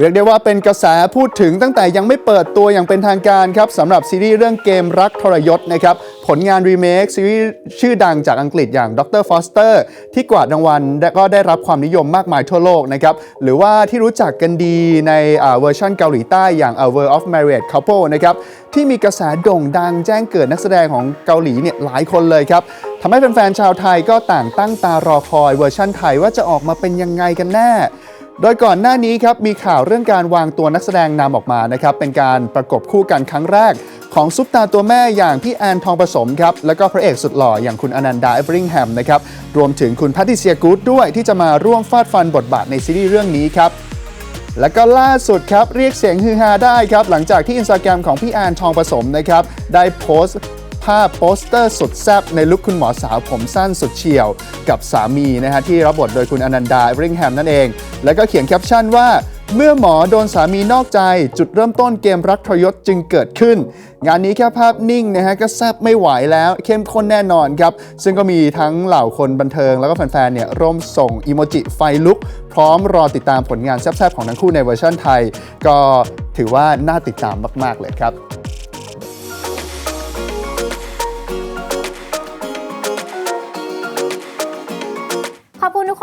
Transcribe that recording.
เรียกได้ว่าเป็นกระแสพูดถึงตั้งแต่ยังไม่เปิดตัวอย่างเป็นทางการครับสำหรับซีรีส์เรื่องเกมรักทรยศนะครับผลงานรีเมคซีรีส์ชื่อดังจากอังกฤษอย่างด็อกเตอร์ฟอสเตอร์ที่กวาดรางวัลและก็ได้รับความนิยมมากมายทั่วโลกนะครับหรือว่าที่รู้จักกันดีในเวอร์ชันเกาหลีใต้อย่าง A World of Married Couple นะครับที่มีกระแสโด่งดังแจ้งเกิดนักแสดงของเกาหลีเนี่ยหลายคนเลยครับทำให้แฟนๆชาวไทยก็ต่างตั้งตารอคอยเวอร์ชันไทยว่าจะออกมาเป็นยังไงกันแน่ โดยก่อนหน้านี้ครับมีข่าวเรื่องการวางตัวนักแสดงนำออกมานะครับเป็นการประกบคู่กันครั้งแรก ของซุปตาตัวแม่อย่างพี่แอนทองผสมครับแล้วก็พระเอกสุดหล่ออย่างคุณอนันดาเอเวอริงแฮมนะครับรวมถึงคุณแพทติเซียกูดด้วยที่จะมาร่วมฟาดฟันบทบาทในซีรีส์เรื่องนี้ครับแล้วก็ล่าสุดครับ เรียกเสียงฮือฮาได้ครับ หลังจากที่อินสตาแกรมของพี่แอนทองผสมนะครับ ได้โพสต์าพโปสเตอร์สุดแซ่บในลุคคุณหมอสาวผมสั้นสุดเฉียว กับสามีนะฮะที่รับบทโดยคุณอนันดาริงแฮมนั่นเอง แล้วก็เขียนแคปชั่นว่าเมื่อหมอโดนสามีนอกใจ จุดเริ่มต้นเกมรักทรยศจึงเกิดขึ้น งานนี้แค่ภาพนิ่งนะฮะก็แซบไม่ไหวแล้ว เข้มข้นแน่นอนครับ ซึ่งก็มีทั้งเหล่าคนบันเทิงแล้วก็แฟนๆเนี่ยร่วมส่งอีโมจิไฟลุก พร้อมรอติดตามผลงานแซบๆของทั้งคู่ในเวอร์ชันไทย ก็ถือว่าน่าติดตามมาก ๆ เลยครับ